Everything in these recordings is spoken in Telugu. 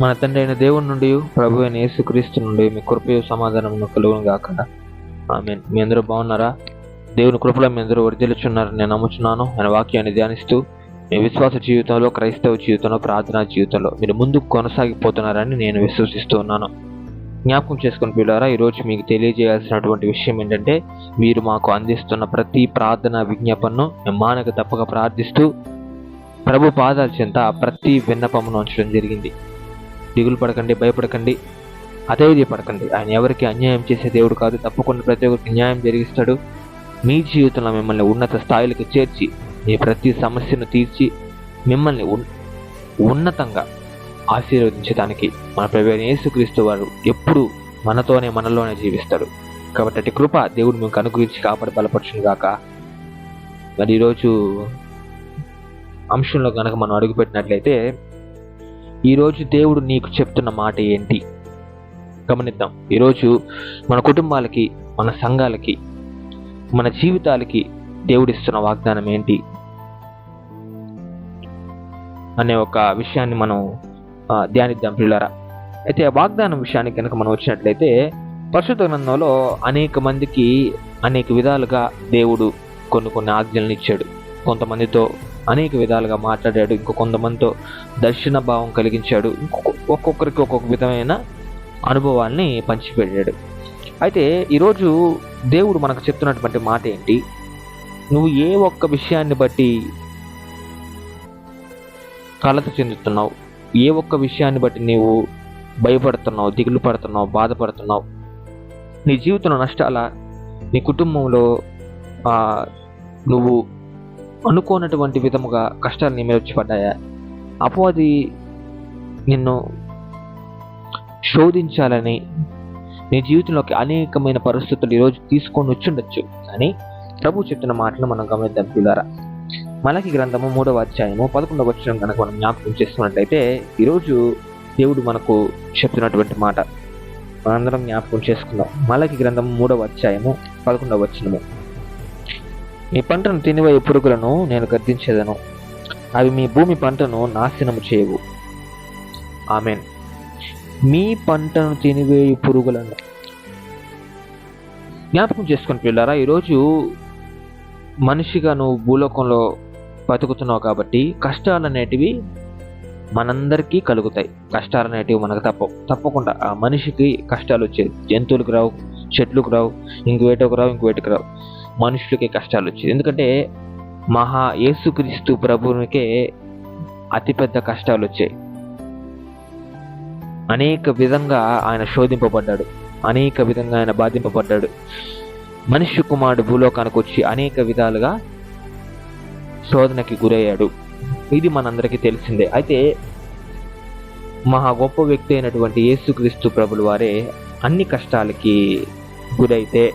మన తండ్రి అయిన దేవుని నుండి ప్రభు అయిన యేసుక్రీస్తు నుండి మీ కృపయు సమాధానం కలుగును గాక. ఆమె మీ అందరూ బాగున్నారా? దేవుని కృపలో మీ అందరూ వర్ధిల్చున్నారని నేను నమ్ముచున్నాను. ఆయన వాక్యాన్ని ధ్యానిస్తూ మీ విశ్వాస జీవితంలో క్రైస్తవ జీవితంలో ప్రార్థనా జీవితంలో మీరు ముందుకు కొనసాగిపోతున్నారని నేను విశ్వసిస్తూ ఉన్నాను. జ్ఞాపకం చేసుకుని పిల్లారా ఈరోజు మీకు తెలియజేయాల్సినటువంటి విషయం ఏంటంటే మీరు మాకు అందిస్తున్న ప్రతి ప్రార్థన విజ్ఞాపనను మేము మానక తప్పక ప్రార్థిస్తూ ప్రభు పాదాల చెంత ప్రతి విన్నపమును ఉంచడం జరిగింది. దిగులు పడకండి భయపడకండి అధైర్యపడకండి ఆయన ఎవరికి అన్యాయం చేసే దేవుడు కాదు తప్పకుండా ప్రతి ఒక్కరికి న్యాయం జరిగిస్తాడు. మీ జీవితంలో మిమ్మల్ని ఉన్నత స్థాయిలకు చేర్చి మీ ప్రతి సమస్యను తీర్చి మిమ్మల్ని ఉన్- ఉన్నతంగా ఆశీర్వదించడానికి మన ప్రవేణ యేసుక్రీస్తు వారు ఎప్పుడూ మనతోనే మనలోనే జీవిస్తాడు కాబట్టి అటు కృప దేవుడు మీకు అనుగ్రహించి కాపాడి బలపరచును గాక. మరి ఈరోజు అంశంలో కనుక మనం అడుగుపెట్టినట్లయితే ఈరోజు దేవుడు నీకు చెప్తున్న మాట ఏంటి? గమనిద్దాం. ఈరోజు మన కుటుంబాలకి మన సంఘాలకి మన జీవితాలకి దేవుడిస్తున్న వాగ్దానం ఏంటి? అనే ఒక విషయాన్ని మనం ధ్యానిద్దాం పిల్లరా అయితే ఆ వాగ్దానం విషయానికి కనుక మనం వచ్చినట్లయితే పరిశుద్ధ గ్రంథంలో అనేక మందికి అనేక విధాలుగా దేవుడు కొన్ని కొన్ని ఆజ్ఞలను ఇచ్చాడు. కొంతమందితో అనేక విధాలుగా మాట్లాడాడు. ఇంకో కొంతమందితో దర్శన భావం కలిగించాడు. ఇంకొక ఒక్కొక్కరికి ఒక్కొక్క విధమైన అనుభవాల్ని పంచిపెట్టాడు. అయితే ఈరోజు దేవుడు మనకు చెప్తున్నటువంటి మాట ఏంటి? నువ్వు ఏ ఒక్క విషయాన్ని బట్టి కలత చెందుతున్నావు? ఏ ఒక్క విషయాన్ని బట్టి నీవు భయపడుతున్నావు దిగులు పడుతున్నావు బాధపడుతున్నావు? నీ జీవితంలో నష్టాల నీ కుటుంబంలో నువ్వు అనుకోనటువంటి విధముగా కష్టాలు నీ మీద వచ్చి పడ్డాయా? అపవాది నిన్ను శోధించాలని నీ జీవితంలోకి అనేకమైన పరిస్థితులు ఈరోజు తీసుకొని వచ్చిండొచ్చు. కానీ ప్రభు చెప్తున్న మాటలు మనం గమనిద్దాం పిల్లారా మలకి గ్రంథము మూడవ అధ్యాయము పదకొండవ వచ్చిన కనుక మనం జ్ఞాపకం చేసుకున్నట్లయితే ఈరోజు దేవుడు మనకు చెప్తున్నటువంటి మాట. మనందరం జ్ఞాపకం చేసుకుందాం. మలకి గ్రంథము మూడవ అధ్యాయము పదకొండవ వచ్చినము మీ పంటను తినివే పురుగులను నేను గద్దించేదను. అవి మీ భూమి పంటను నాశనము చేయవు. ఆమెన్. మీ పంటను తినివేయు పురుగులను. జ్ఞాపకం చేసుకుని పిల్లారా ఈరోజు మనిషిగా నువ్వు భూలోకంలో బతుకుతున్నావు కాబట్టి కష్టాలు అనేటివి మనందరికీ కలుగుతాయి. కష్టాలు అనేటివి మనకు తప్పవు. తప్పకుండా ఆ మనిషికి కష్టాలు వచ్చేది జంతువులకు రావు చెట్లకు రావు ఇంకవేటకు రావు ఇంకవేటికి రావు. మనుషులకి కష్టాలు వచ్చేది. ఎందుకంటే మహా యేసుక్రీస్తు ప్రభునికే అతిపెద్ద కష్టాలు వచ్చాయి. అనేక విధంగా ఆయన శోధింపబడ్డాడు. అనేక విధంగా ఆయన బాధింపబడ్డాడు. మనిషి కుమారుడు భూలోకానికి వచ్చి అనేక విధాలుగా శోధనకి గురయ్యాడు. ఇది మనందరికీ తెలిసిందే. అయితే మహా గొప్ప వ్యక్తి అయినటువంటి యేసుక్రీస్తు ప్రభులు వారే అన్ని కష్టాలకి గురైతే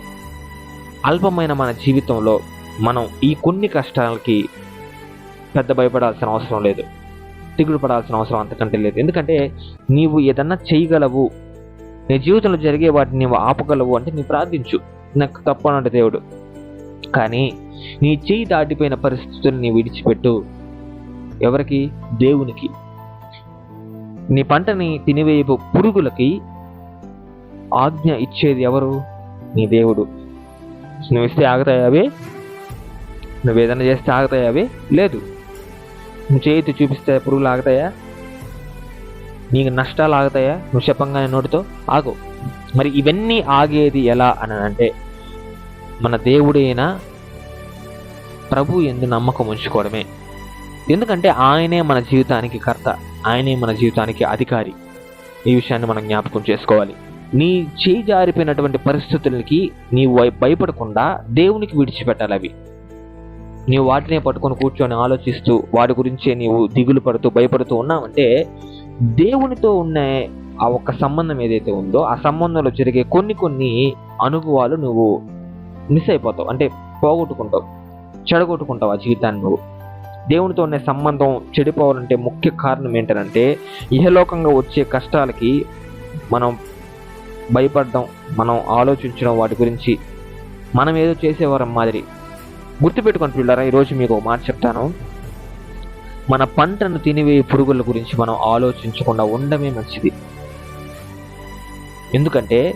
అల్పమైన మన జీవితంలో మనం ఈ కొన్ని కష్టాలకి పెద్ద భయపడాల్సిన అవసరం లేదు. దిగులు పడాల్సిన అవసరం అంతకంటే లేదు. ఎందుకంటే నీవు ఏదన్నా చేయగలవు. నీ జీవితంలో జరిగే వాటిని నీవు ఆపగలవు అంటే నీ ప్రార్థించు. నాకు తప్పనంటే దేవుడు. కానీ నీ చేయి దాటిపోయిన పరిస్థితుల్ని నీ విడిచిపెట్టు. ఎవరికి? దేవునికి. నీ పంటని తినివేయబో పురుగులకి ఆజ్ఞ ఇచ్చేది ఎవరు? నీ దేవుడు. నువ్వు ఇస్తే ఆగుతాయి అవి నువ్వు ఏదైనా చేస్తే ఆగుతాయి అవి లేదు. నువ్వు చేతి చూపిస్తే పురుగులు ఆగుతాయా? నీకు నష్టాలు ఆగుతాయా? నువ్వు చెప్పంగానే నోటితో? ఆగు. మరి ఇవన్నీ ఆగేది ఎలా అని అంటే మన దేవుడైన ప్రభు ఎందు నమ్మకం ఉంచుకోవడమే. ఎందుకంటే ఆయనే మన జీవితానికి కర్త ఆయనే మన జీవితానికి అధికారి. ఈ విషయాన్ని మనం జ్ఞాపకం చేసుకోవాలి. నీ చేయి జారిపోయినటువంటి పరిస్థితులకి నీవు భయపడకుండా దేవునికి విడిచిపెట్టాలి అవి. నీవు వాటినే పట్టుకొని కూర్చొని ఆలోచిస్తూ వాటి గురించే నీవు దిగులు పడుతూ భయపడుతూ ఉన్నావంటే దేవునితో ఉన్న ఆ ఒక్క సంబంధం ఏదైతే ఉందో ఆ సంబంధంలో జరిగే కొన్ని కొన్ని అనుభవాలు నువ్వు మిస్ అయిపోతావు. అంటే పోగొట్టుకుంటావు చెడగొట్టుకుంటావు ఆ జీవితాన్ని నువ్వు. దేవునితో ఉన్న సంబంధం చెడిపోవాలంటే ముఖ్య కారణం ఏంటంటే ఇహలోకంగా వచ్చే కష్టాలకి మనం భయపడడం మనం ఆలోచించడం వాటి గురించి మనం ఏదో చేసేవారం మాదిరి. గుర్తుపెట్టుకొని పిల్లరా ఈరోజు మీకు ఒక మాట చెప్తాను. మన పంటను తినివే పురుగుల గురించి మనం ఆలోచించకుండా ఉండమే మంచిది. ఎందుకంటే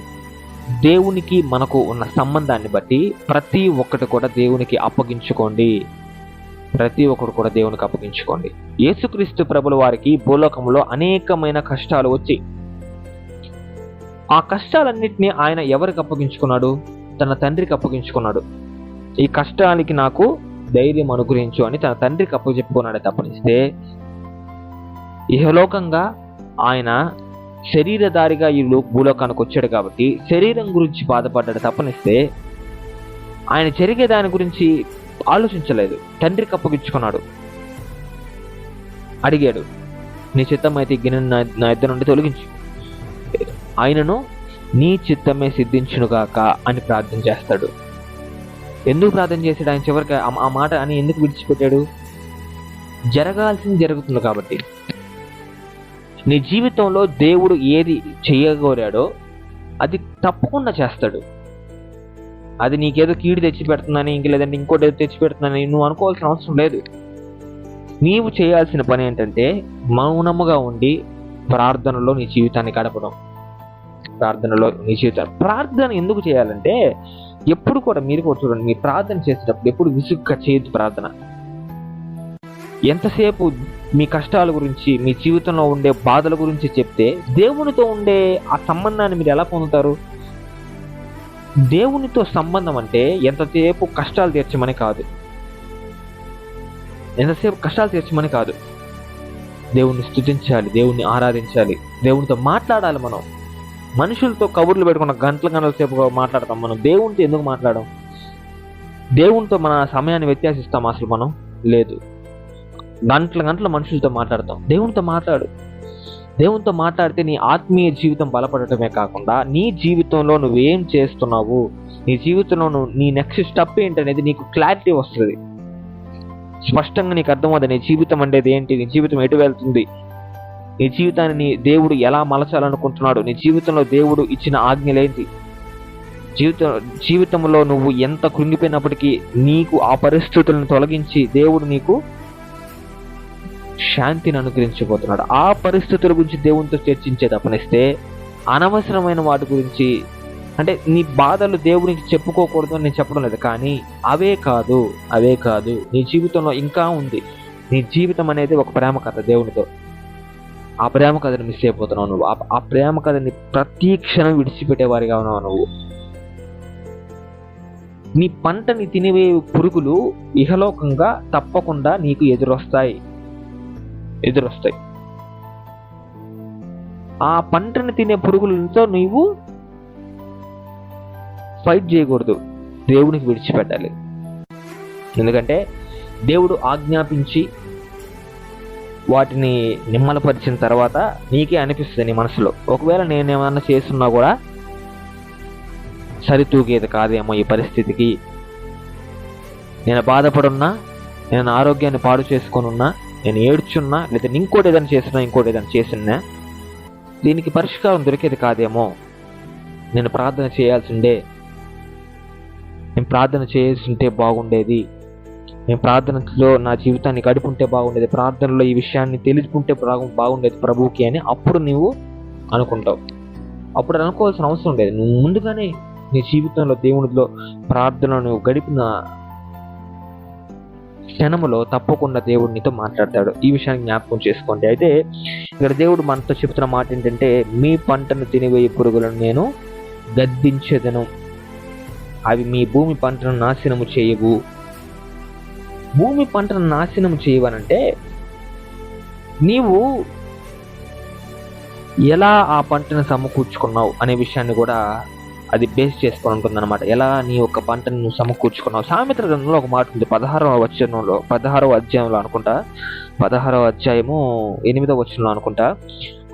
దేవునికి మనకు ఉన్న సంబంధాన్ని బట్టి ప్రతి ఒక్కటి కూడా దేవునికి అప్పగించుకోండి. ప్రతి ఒక్కరు కూడా దేవునికి అప్పగించుకోండి. యేసుక్రీస్తు ప్రభుల వారికి భూలోకంలో అనేకమైన కష్టాలు వచ్చాయి ఆ కష్టాలన్నింటినీ ఆయన ఎవరికి అప్పగించుకున్నాడు? తన తండ్రికి అప్పగించుకున్నాడు. ఈ కష్టానికి నాకు ధైర్యం అనుగ్రహించు అని తన తండ్రికి అప్పచెప్పుకున్నాడే తప్పనిస్తే ఇహలోకంగా ఆయన శరీరధారిగా ఈ లో- భూలోకానికి వచ్చాడు కాబట్టి శరీరం గురించి బాధపడ్డాడు తప్పనిస్తే ఆయన జరిగే దాని గురించి ఆలోచించలేదు. తండ్రికి అప్పగించుకున్నాడు. అడిగాడు నీ చిత్తం అయితే గిన్నె గిన్నెను నా నా ఇద్దరు నుండి తొలగించు. ఆయనను నీ చిత్తమే సిద్ధించునుగాక అని ప్రార్థన చేస్తాడు. ఎందుకు ప్రార్థన చేశాడు ఆయన చివరికి? ఆ- మాట అని ఎందుకు విడిచిపెట్టాడు? జరగాల్సింది జరుగుతుంది కాబట్టి. నీ జీవితంలో దేవుడు ఏది చేయగోరాడో అది తప్పకుండా చేస్తాడు. అది నీకేదో కీడు తెచ్చి పెడుతుందని ఇంక లేదంటే ఇంకోటి ఏదో తెచ్చి పెడుతుందని నువ్వు అనుకోవాల్సిన అవసరం లేదు. నీవు చేయాల్సిన పని ఏంటంటే మౌనముగా ఉండి ప్రార్థనలో నీ జీవితాన్ని గడపడం. ప్రార్థనలో మీ జీవితం ప్రార్థన ఎందుకు చేయాలంటే ఎప్పుడు కూడా మీరు కూడా చూడండి మీరు ప్రార్థన చేసేటప్పుడు ఎప్పుడు విసుగ్గా చేయొద్దు ప్రార్థన. ఎంతసేపు మీ కష్టాల గురించి మీ జీవితంలో ఉండే బాధల గురించి చెప్తే దేవునితో ఉండే ఆ సంబంధాన్ని మీరు ఎలా పొందుతారు? దేవునితో సంబంధం అంటే ఎంతసేపు కష్టాలు తీర్చమని కాదు. ఎంతసేపు కష్టాలు తీర్చమని కాదు. దేవుణ్ణి స్థుతించాలి దేవుణ్ణి ఆరాధించాలి దేవునితో మాట్లాడాలి మనం. మనుషులతో కబుర్లు పెట్టుకున్న గంటల గంటల సేపు మాట్లాడతాం మనం. దేవునితో ఎందుకు మాట్లాడడం దేవునితో మన సమయాన్ని వ్యత్యాసిస్తాం అసలు మనం? లేదు. గంటల గంటల మనుషులతో మాట్లాడతాం. దేవునితో మాట్లాడు. దేవునితో మాట్లాడితే నీ ఆత్మీయ జీవితం బలపడటమే కాకుండా నీ జీవితంలో నువ్వేం చేస్తున్నావు? నీ జీవితంలో నువ్వు నీ నెక్స్ట్ స్టెప్ ఏంటనేది నీకు క్లారిటీ వస్తుంది. స్పష్టంగా నీకు అర్థమవుతుంది నీ జీవితం అనేది ఏంటి? నీ జీవితం ఎటు వెళ్తుంది? నీ జీవితాన్ని దేవుడు ఎలా మలచాలనుకుంటున్నాడు? నీ జీవితంలో దేవుడు ఇచ్చిన ఆజ్ఞలేంటి? జీవితం జీవితంలో నువ్వు ఎంత కృంగిపోయినప్పటికీ నీకు ఆ పరిస్థితులను తొలగించి దేవుడు నీకు శాంతిని అనుగ్రహించబోతున్నాడు. ఆ పరిస్థితుల గురించి దేవునితో చర్చించే తప్పనిస్తే అనవసరమైన వాటి గురించి అంటే నీ బాధలు దేవునికి చెప్పుకోకూడదు అని నేను చెప్పడం లేదు కానీ అవే కాదు అవే కాదు. నీ జీవితంలో ఇంకా ఉంది. నీ జీవితం అనేది ఒక ప్రేమ కథ దేవునితో. ఆ ప్రేమ కథను మిస్ అయిపోతున్నావు నువ్వు. ఆ- ప్రేమ కథని ప్రతి క్షణం విడిచిపెట్టేవారిగా ఉన్నావు నువ్వు. నీ పంటని తినివే పురుగులు ఇహలోకంగా తప్పకుండా నీకు ఎదురొస్తాయి. ఎదురొస్తాయి. ఆ పంటని తినే పురుగులతో నీవు ఫైట్ చేయకూడదు. దేవునికి విడిచిపెట్టాలి. ఎందుకంటే దేవుడు ఆజ్ఞాపించి వాటిని నిమ్మలపరిచిన తర్వాత నీకే అనిపిస్తుంది నీ మనసులో. ఒకవేళ నేనేమన్నా చేస్తున్నా కూడా సరితూగేది కాదేమో ఈ పరిస్థితికి. నేను బాధపడున్నా నేను ఆరోగ్యాన్ని పాడు చేసుకొని ఉన్నా నేను ఏడ్చున్నా లేదా ఇంకోటి ఏదైనా చేసినా ఇంకోటి ఏదైనా చేసినా దీనికి పరిష్కారం దొరికేది కాదేమో. నేను ప్రార్థన చేయాల్సిందే. నేను ప్రార్థన చేయాల్సి ఉంటే బాగుండేది. నేను ప్రార్థనలో నా జీవితాన్ని గడుపుంటే బాగుండేది. ప్రార్థనలో ఈ విషయాన్ని తెలుసుకుంటే బాగు బాగుండేది ప్రభువుకి అని అప్పుడు నువ్వు అనుకుంటావు. అప్పుడు అనుకోవాల్సిన అవసరం లేదు. నువ్వు ముందుగానే నీ జీవితంలో దేవునిలో ప్రార్థన నువ్వు గడిపిన క్షణములో తప్పకుండా దేవుడు నీతో మాట్లాడతాడు. ఈ విషయాన్ని జ్ఞాపకం చేసుకోండి. అయితే ఇక్కడ దేవుడు మనతో చెప్తున్న మాట ఏంటంటే మీ పంటను తినివేయి పురుగులను నేను గద్దించేదను. అవి మీ భూమి పంటను నాశనము చేయవు. భూమి పంటను నాశనం చేయవనంటే నీవు ఎలా ఆ పంటను సమకూర్చుకున్నావు అనే విషయాన్ని కూడా అది బేస్ చేసుకొని ఉంటుందన్నమాట. ఎలా నీ యొక్క పంటను నువ్వు సమకూర్చుకున్నావు? సామెత్ర గ్రంథంలో ఒక మాట ఉంది. పదహారవ వచనంలో పదహారవ అధ్యాయంలో అనుకుంటా. పదహారవ అధ్యాయము ఎనిమిదవ వచనంలో అనుకుంటా.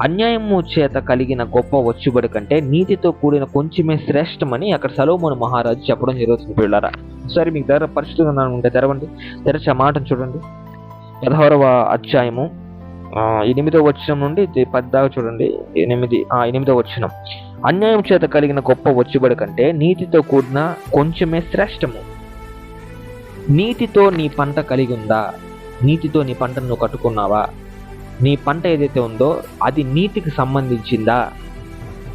అన్యాయము చేత కలిగిన గొప్ప వచ్చుబడి కంటే నీతితో కూడిన కొంచెమే శ్రేష్టమని అక్కడ సలోమోను మహారాజు చెప్పడం జరుగుతుంది పిల్లరా సరే మీకు ధర పరిస్థితి ఉంటే తెరవండి. తెరచి ఆ మాటను చూడండి. పదహారవ అధ్యాయము ఎనిమిదో ఎనిమిదవ వచనం నుండి పద్దాగా పద్దాకా చూడండి. ఎనిమిది ఎనిమిదో ఎనిమిదవ వచనం. అన్యాయం చేత కలిగిన గొప్ప వచ్చుబడి కంటే నీతితో కూడిన కొంచెమే శ్రేష్టము. నీతితో నీ పంట కలిగి ఉందా? నీతితో నీ పంటను నువ్వు కట్టుకున్నావా? నీ పంట ఏదైతే ఉందో అది నీతికి సంబంధించిందా?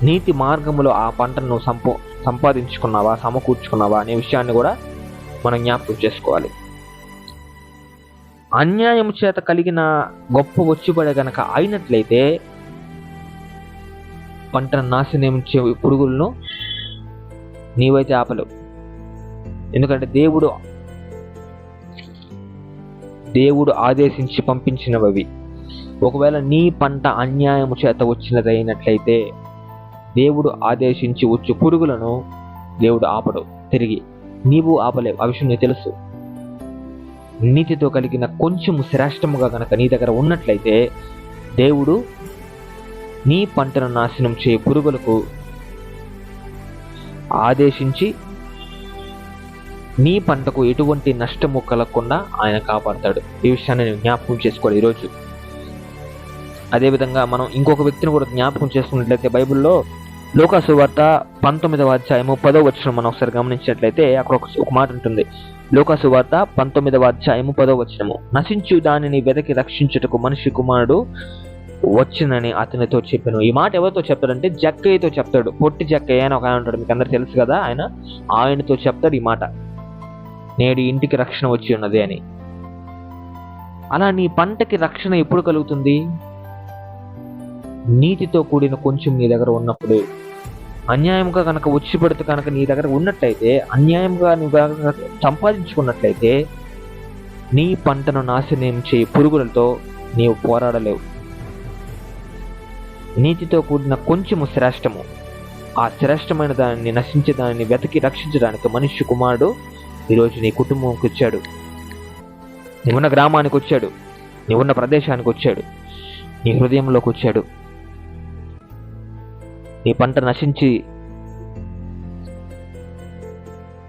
నీతి మార్గంలో ఆ పంటను నువ్వు సంపో సంపాదించుకున్నావా? సమకూర్చుకున్నావా? అనే విషయాన్ని కూడా మనం జ్ఞాపకం చేసుకోవాలి. అన్యాయం చేత కలిగిన గొప్ప వచ్చిబడి గనక అయినట్లయితే పంటను నాశనం పురుగులను నీవైతే ఆపలేవు. ఎందుకంటే దేవుడు దేవుడు ఆదేశించి పంపించినవి ఒకవేళ నీ పంట అన్యాయము చేత వచ్చినదైనట్లయితే దేవుడు ఆదేశించి వచ్చు పురుగులను దేవుడు ఆపడు. తిరిగి నీవు ఆపలేవు. ఆ విషయం నీకు తెలుసు. నీతితో కలిగిన కొంచెం శ్రేష్టముగా గనక నీ దగ్గర ఉన్నట్లయితే దేవుడు నీ పంటను నాశనం చే పురుగులకు ఆదేశించి నీ పంటకు ఎటువంటి నష్టము కలగకుండా ఆయన కాపాడతాడు. ఈ విషయాన్ని నేను జ్ఞాపకం చేసుకోవాలి ఈరోజు. అదేవిధంగా మనం ఇంకొక వ్యక్తిని కూడా జ్ఞాపకం చేసుకున్నట్లయితే బైబిల్లో లోకాసు వార్త పంతొమ్మిదవ అధ్యాయము పదో వచనం మనం ఒకసారి గమనించినట్లయితే అక్కడ ఒక ఒక మాట ఉంటుంది. లోకాసు వార్త పంతొమ్మిదవ అధ్యాయము పదో వచనము. నశించు దానిని వెదకి రక్షించుటకు మనిషి కుమారుడు వచ్చిందని అతనితో చెప్పాను. ఈ మాట ఎవరితో చెప్తాడంటే జక్కయ్యతో చెప్తాడు. పొట్టి జక్కయ్య అని ఒక ఆయన ఉంటాడు. మీకు అందరు తెలుసు కదా ఆయన? ఆయనతో చెప్తాడు ఈ మాట. నేడు ఇంటికి రక్షణ వచ్చి ఉన్నది అని. అలా నీ పంటకి రక్షణ ఎప్పుడు కలుగుతుంది? నీతితో కూడిన కొంచెం నీ దగ్గర ఉన్నప్పుడు. అన్యాయంగా కనుక వచ్చి పెడితే కనుక నీ దగ్గర ఉన్నట్లయితే అన్యాయంగా నువ్వు కనుక సంపాదించుకున్నట్లయితే నీ పంటను నాశనం చేయి. పురుగులతో నీవు పోరాడలేవు. నీతితో కూడిన కొంచెము శ్రేష్టము. ఆ శ్రేష్టమైన దానిని నశించే దానిని వెతికి రక్షించడానికి మనుష్య కుమారుడు ఈరోజు నీ కుటుంబంకి వచ్చాడు. నీవున్న గ్రామానికి వచ్చాడు. నీవున్న ప్రదేశానికి వచ్చాడు. నీ హృదయంలోకి వచ్చాడు. నీ పంట నశించి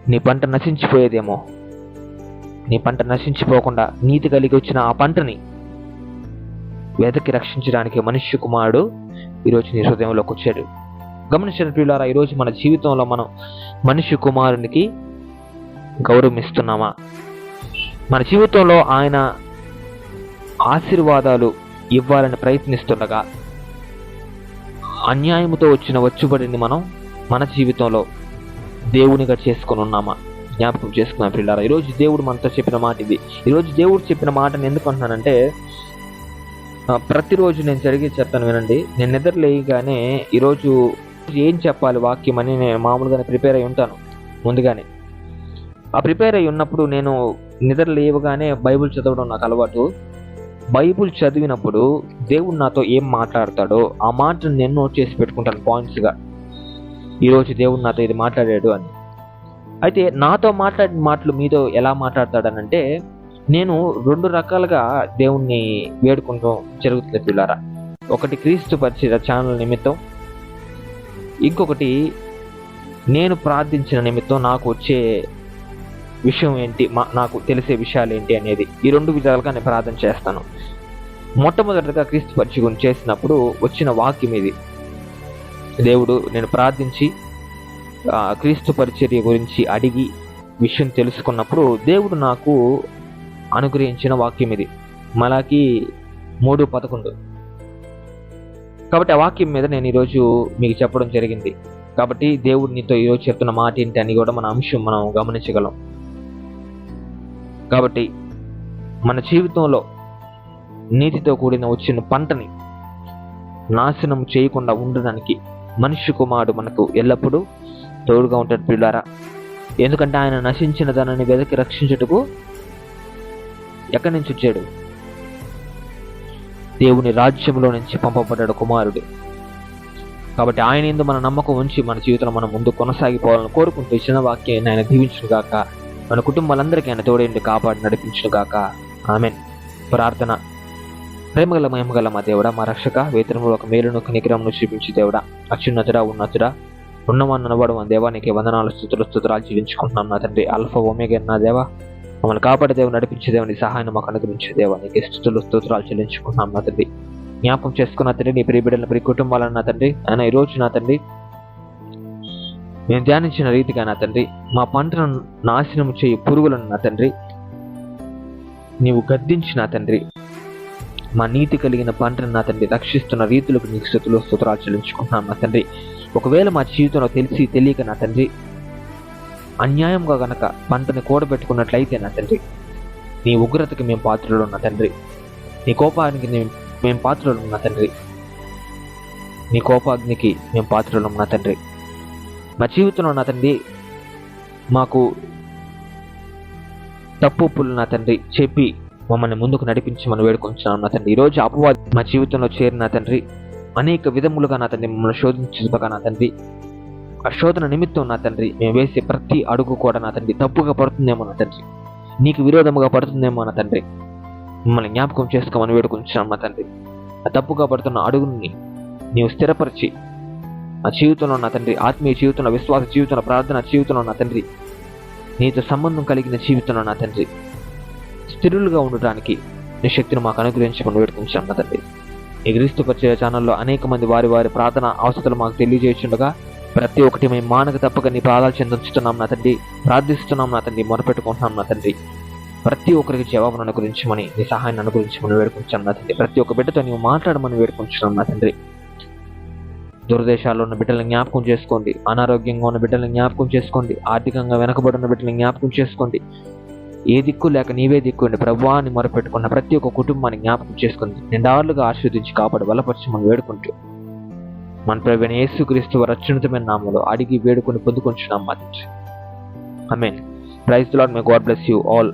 నీ పంట నశించిపోయేదేమో. నీ పంట నశించిపోకుండా నీతి కలిగి వచ్చిన ఆ పంటని వేదకి రక్షించడానికి మనుష్య కుమారుడు ఈరోజు నీ హృదయంలోకి వచ్చాడు. గమనించిన ప్రియులారా ఈరోజు మన జీవితంలో మనం మనిషి కుమారునికి గౌరవిస్తున్నామా? మన జీవితంలో ఆయన ఆశీర్వాదాలు ఇవ్వాలని ప్రయత్నిస్తుండగా అన్యాయముతో వచ్చిన వచ్చుబడిని మనం మన జీవితంలో దేవునిగా చేసుకొని ఉన్నామా? జ్ఞాపకం చేసుకున్నాం పిల్లారా ఈరోజు దేవుడు మనతో చెప్పిన మాట ఇది. ఈరోజు దేవుడు చెప్పిన మాటను ఎందుకు అంటున్నానంటే ప్రతిరోజు నేను జరిగి చెప్తాను వినండి. నేను నిద్ర లేయగానే ఈరోజు ఏం చెప్పాలి వాక్యం అని నేను మామూలుగానే ప్రిపేర్ అయి ఉంటాను ముందుగానే. ఆ ప్రిపేర్ అయి ఉన్నప్పుడు నేను నిద్ర లేవగానే బైబిల్ చదవడం నాకు అలవాటు. బైబిల్ చదివినప్పుడు దేవుడు నాతో ఏం మాట్లాడతాడో ఆ మాటను నేను నోట్ చేసి పెట్టుకుంటాను పాయింట్స్గా ఈరోజు దేవుడు నాతో ఇది మాట్లాడాడు అని. అయితే నాతో మాట్లాడిన మాటలు మీతో ఎలా మాట్లాడతాడనంటే నేను రెండు రకాలుగా దేవుణ్ణి వేడుకుంటూ జరుగుతుంది పిల్లారా. ఒకటి క్రీస్తు పరిచయ ఛానల్ నిమిత్తం ఇంకొకటి నేను ప్రార్థించిన నిమిత్తం నాకు వచ్చే విషయం ఏంటి మా నాకు తెలిసే విషయాలు ఏంటి అనేది ఈ రెండు విధాలుగా నేను ప్రార్థన చేస్తాను. మొట్టమొదటిగా క్రీస్తు పరిచయం చేసినప్పుడు వచ్చిన వాక్యం ఇది. దేవుడు నేను ప్రార్థించి క్రీస్తు పరిచర్య గురించి అడిగి విషయం తెలుసుకున్నప్పుడు దేవుడు నాకు అనుగ్రహించిన వాక్యం ఇది. మలాకి మూడు పదకొండు. కాబట్టి ఆ వాక్యం మీద నేను ఈరోజు మీకు చెప్పడం జరిగింది. కాబట్టి దేవుడు నీతో ఈరోజు చెప్తున్న మాట ఏంటి అని కూడా మన అంశం మనం గమనించగలం. కాబట్టి మన జీవితంలో నీతితో కూడిన వచ్చిన పంటని నాశనం చేయకుండా ఉండడానికి మనిషి కుమారుడు మనకు ఎల్లప్పుడూ తోడుగా ఉంటాడు పిల్లారా ఎందుకంటే ఆయన నశించిన దానిని వెదకి రక్షించుటకు ఎక్కడి నుంచి వచ్చాడు? దేవుని రాజ్యంలో నుంచి పంపబడ్డాడు కుమారుడు. కాబట్టి ఆయన ఎందు మన నమ్మకం ఉంచి మన జీవితంలో మనం ముందు కొనసాగిపోవాలని కోరుకుంటూ చిన్న వాక్యాన్ని ఆయన దీవించును గాక. మన కుటుంబాలందరికీ ఆయన తోడేంటి కాపాడి నడిపించును గాక. ఆమెన్. ప్రార్థన. ప్రేమగల మహిమగల మా దేవుడా మా రక్షక వేతనంలో ఒక మేలును ఒక నిగ్రహంను చూపించి దేవుడా. అత్యున్నతుడా ఉన్నతుడా ఉన్నవాన్ని అనబడు మా దేవా నీకే వందనాలు స్థుతులు స్థుతురాలు జీవించుకుంటున్నాం నా తండ్రి. అల్ఫా ఒమేగా నా దేవా. మమ్మల్ని కాపాడే దేవుని నడిపించే దేవుని సహాయం మాకు అనుగ్రహించే దేవా. స్థుతులు స్తోత్రాలు చెల్లించుకున్నాం నా తండ్రి. జ్ఞాపం చేసుకున్న తండ్రి నీ ప్రియ బిడ్డల ప్రియ కుటుంబాలను నా తండ్రి. ఆయన ఈ రోజు నా తండ్రి మేము ధ్యానించిన రీతిగా నా తండ్రి మా పంటను నాశనం చేయి పురుగులను నా తండ్రి. నీవు గద్దించిన తండ్రి. మా నీతి కలిగిన పంటను నా తండ్రి రక్షిస్తున్న రీతులకు నీకు స్థుతులు స్తోత్రాలు చెల్లించుకుంటున్నాం నా తండ్రి. ఒకవేళ మా జీవితంలో తెలిసి తెలియక నా తండ్రి అన్యాయంగా గనక పంటని కూడబెట్టుకున్నట్లయితే నా తండ్రి నీ ఉగ్రతకి మేము పాత్రలు ఉన్న తండ్రి. నీ కోపానికి మేము పాత్రలు ఉన్న తండ్రి. నీ కోపాగ్నికి మేము పాత్రలు ఉన్న తండ్రి. మా జీవితంలో నా తండ్రి మాకు తప్పు ఒప్పులు నా తండ్రి చెప్పి మమ్మల్ని ముందుకు నడిపించమని వేడుకొంచున్నాం నా తండ్రి. ఈరోజు అపవాది మా జీవితంలో చేరిన తండ్రి అనేక విధములుగా నా తండ్రి మమ్మల్ని శోధించగా నా తండ్రి. ఆ శోధన నిమిత్తం నా తండ్రి మేము వేసే ప్రతి అడుగు కూడా నా తండ్రి. తప్పుగా పడుతుందేమో నా తండ్రి. నీకు విరోధముగా పడుతుందేమో నా తండ్రి. మిమ్మల్ని జ్ఞాపకం చేసుకోమని వేడుకుంటున్నాం నా తండ్రి. ఆ తప్పుగా పడుతున్న అడుగుని నీవు స్థిరపరిచి ఆ జీవితంలో నా తండ్రి ఆత్మీయ జీవితంలో విశ్వాస జీవితంలో ప్రార్థన జీవితంలో నా తండ్రి. నీతో సంబంధం కలిగిన జీవితంలో నా తండ్రి. స్థిరులుగా ఉండటానికి నీ శక్తిని మాకు అనుగ్రహించమని వేడుకుంటున్నాం నా తండ్రి. ఈ క్రీస్తు పరిచయ ఛానల్లో అనేక మంది వారి వారి ప్రార్థన అవసరాలు మాకు తెలియజేస్తుండగా ప్రతి ఒక్కటి మేము మానక తప్పక నీ పాదాలు చెందించుతున్నాం నా తండ్రి. ప్రార్థిస్తున్నాం నా తండ్రి. మొరపెట్టుకుంటున్నాం నా తండ్రి. ప్రతి ఒక్కరికి జవాబును అనుగురించమని నీ సహాయాన్ని అనుగురించమని వేడుకుంటున్నాం నా తండ్రి. ప్రతి ఒక్క బిడ్డతో నీవు మాట్లాడమని వేడుకుంటున్నాం నా తండ్రి. దురదేశాల్లో ఉన్న బిడ్డలను జ్ఞాపకం చేసుకోండి. అనారోగ్యంగా ఉన్న బిడ్డలను జ్ఞాపకం చేసుకోండి. ఆర్థికంగా వెనకబడి ఉన్న బిడ్డలను జ్ఞాపకం చేసుకోండి. ఏ దిక్కు లేక నీవే దిక్కుండి ప్రభువా అని మొరపెట్టుకున్న ప్రతి ఒక్క కుటుంబాన్ని జ్ఞాపకం చేసుకుని నిండారులుగా ఆశీర్వదించి కాపాడు బలపరచమని వేడుకుంటూ మన ప్రవీణ యేసుక్రీస్తు వారి అత్యున్నతమైన నామంలో అడిగి వేడుకొని పొందుకొంచున్నాం మా తండ్రి. I mean praise Lord my God bless you all.